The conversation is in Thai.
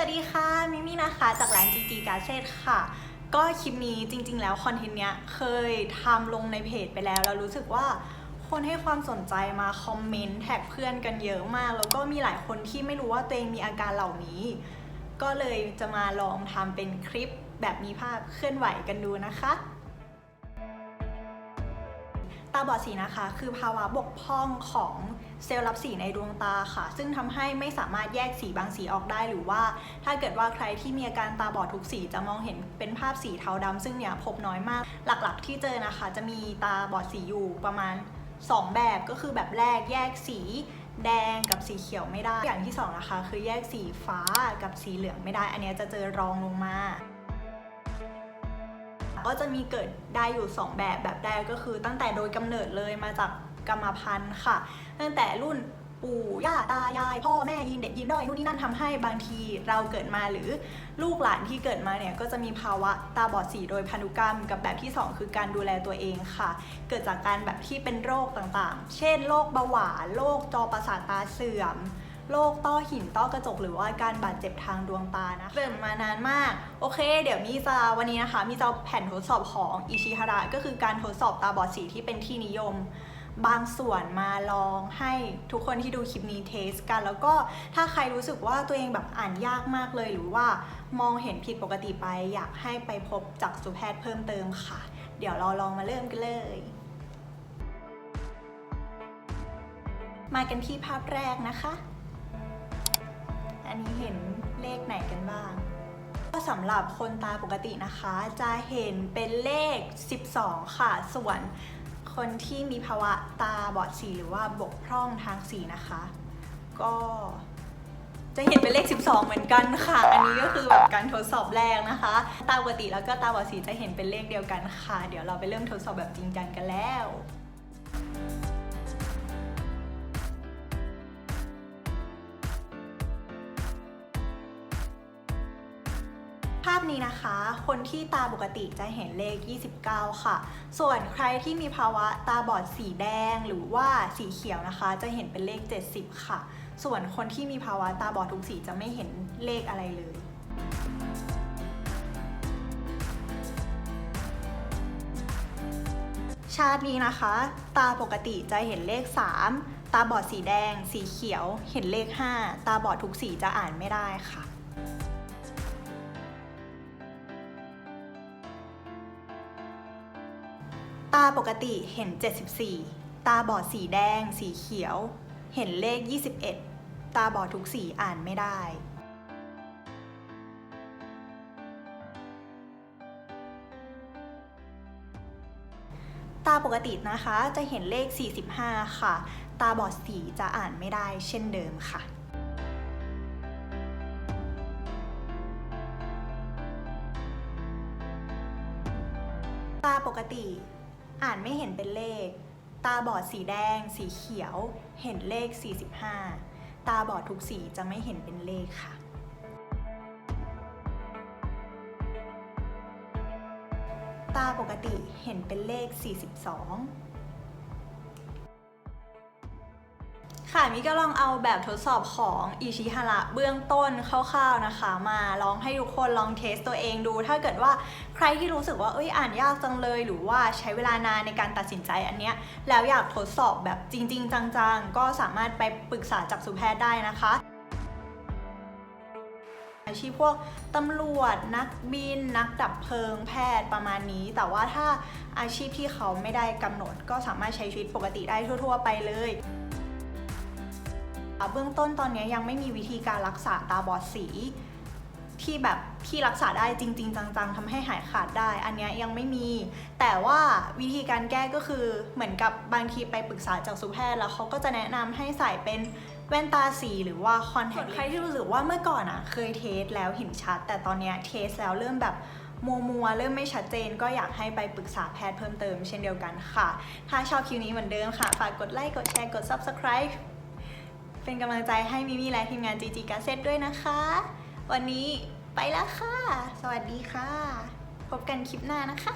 สวัสดีค่ะ มิมี่นะคะจากร้าน GG g a z e t ค่ะ ก็คลิปนี้จริง ๆ แล้วคอนเทนต์เนี้ยเคยทำลงในเพจไปแล้วแล้วรู้สึกว่าคนให้ความสนใจมาคอมเมนต์แท็กเพื่อนกันเยอะมาก แล้วก็มีหลายคนที่ไม่รู้ว่าตัวเองมีอาการเหล่านี้ ก็เลยจะมาลองทำเป็นคลิปแบบมีภาพเคลื่อนไหวกันดูนะคะตาบอดสีนะคะ คือภาวะบกพร่องของ เซลล์รับสีในดวงตาค่ะ ซึ่งทำให้ไม่สามารถแยกสีบางสีออกได้ หรือว่าถ้าเกิดว่าใครที่มีอาการตาบอดทุกสีจะมองเห็นเป็นภาพสีเทาดำซึ่งเนี่ยพบน้อยมาก หลักๆ ที่เจอนะคะ จะมีตาบอดสีอยู่ประมาณ 2 แบบก็คือแบบแรกแยกสีแดงกับสีเขียวไม่ได้ อย่างที่สองนะคะคือแยกสีฟ้ากับสีเหลืองไม่ได้ อันนี้จะเจอรองลงมาก็จะมีเกิดได้อยู่ 2 แบบแบบแรกก็คือตั้งแต่โดยกำเนิดเลยมาจาก กรรมพันธุ์ค่ะ ตั้งแต่รุ่นปู่ย่าตายาย พ่อแม่ยีนเด็กยีนด้อยนู่นนี่นั่นทำให้บางทีเราเกิดมาหรือลูกหลานที่เกิดมาเนี่ยก็จะมีภาวะตาบอดสีโดยพันธุกรรม กับแบบที่ 2 คือการดูแลตัวเองค่ะ เกิดจากการแบบที่เป็นโรคต่างๆ เช่นโรคเบาหวานโรคจอประสาทตาเสื่อมโรคต้อหินต้อกระจกหรือว่าการบาดเจ็บทางดวงตานะเกิดมานานมาก โอเค เดี๋ยวมีจะวันนี้นะคะ มีจะเอาแผ่นทดสอบของอิชิฮาระก็คือการทดสอบตาบอดสีที่เป็นที่นิยม บางส่วนมาลองให้ทุกคนที่ดูคลิปนี้เทสกัน แล้วก็ถ้าใครรู้สึกว่าตัวเองแบบอ่านยากมากเลยหรือว่ามองเห็นผิดปกติไป อยากให้ไปพบจักษุแพทย์เพิ่มเติมค่ะ เดี๋ยวเราลองมาเริ่มกันเลย มากันที่ภาพแรกนะคะ อันนี้เห็นเลขไหนกันบ้างก็สำหรับคนตาปกตินะคะ จะเห็นเป็นเลข 12 ค่ะ ส่วน คนที่มีภาวะตาบอดสีหรือว่าบกพร่องทางสีนะคะ ก็จะเห็นเป็นเลข 12 เหมือนกันค่ะ อันนี้ก็คือแบบการทดสอบแรกนะคะ ตาปกติแล้วก็ตาบอดสีจะเห็นเป็นเลขเดียวกันค่ะ เดี๋ยวเราไปเริ่มทดสอบแบบจริงจังกันแล้ว พนี้นะคะ คนที่ตาปกติจะเห็นเลข 29 ค่ะ ส่วนใครที่มีภาวะตาบอดสีแดงหรือว่าสีเขียวนะคะ จะเห็นเป็นเลข 70 ค่ะ ส่วนคนที่มีภาวะตาบอดทุกสีจะไม่เห็นเลขอะไรเลยชาตินี้นะคะ ตาปกติจะเห็นเลข 3 ตาบอดสีแดง สีเขียว เห็นเลข 5 ตาบอดทุกสีจะอ่านไม่ได้ค่ะ ตาปกติเห็น 74 ตาบอดสีแดง สีเขียว เห็นเลข 21 ตาบอดทุกสีอ่านไม่ได้ ตาปกตินะคะจะเห็นเลข 45 ค่ะ ตาบอดสีจะอ่านไม่ได้เช่นเดิมค่ะตาปกติ อ่านไม่เห็นเป็นเลข ตาบอดสีแดง สีเขียว เห็นเลข 45 ตาบอดทุกสีจะไม่เห็นเป็นเลขค่ะ ตาปกติเห็นเป็นเลข 42 ค่ะมิก็ลองเอาแบบทดสอบของอิชิฮาระเบื้องต้นคร่าวๆนะคะ มาลองให้ทุกคนลองเทสตัวเองดู ถ้าเกิดว่าใครที่รู้สึกว่าเอ้ยอ่านยากจังเลย หรือว่าใช้เวลานานในการตัดสินใจอันเนี้ยแล้วอยากทดสอบแบบจริง ๆ จังๆ ก็สามารถไปปรึกษาจักษุแพทย์ได้นะคะอาชีพพวกตำรวจนักบิน นักดับเพลิงแพทย์ประมาณนี้ แต่ว่าถ้าอาชีพที่เขาไม่ได้กำหนดก็สามารถใช้ชีวิตปกติได้ทั่ว ๆ ไปเลย เบื้องต้นตอนนี้ยังไม่มีวิธีการรักษาตาบอดสี ที่แบบที่รักษาได้จริง ๆ จังๆทำให้หายขาดได้ อันนี้ยังไม่มี แต่ว่าวิธีการแก้ก็คือเหมือนกับบางทีไปปรึกษาจากสุแพทย์แล้วเขาก็จะแนะนำให้ใส่เป็นแว่นตาสีหรือว่าคอนแทคใครที่รู้สึกว่าเมื่อก่อนอะเคยเทสแล้วเห็นชัด แต่ตอนนี้เทสแล้วเริ่มแบบมัวมัวๆเริ่มไม่ชัดเจนก็อยากให้ไปปรึกษาแพทย์เพิ่มเติมเช่นเดียวกันค่ะ ถ้าชอบคลิปนี้เหมือนเดิมค่ะ ฝากกดไลค์ กดแชร์ กด subscribe เป็นกำลังใจให้มิมี่และทีมงาน GG g a z e t ด้วยนะคะ วันนี้ไปแล้วค่ะ สวัสดีค่ะ พบกันคลิปหน้านะคะ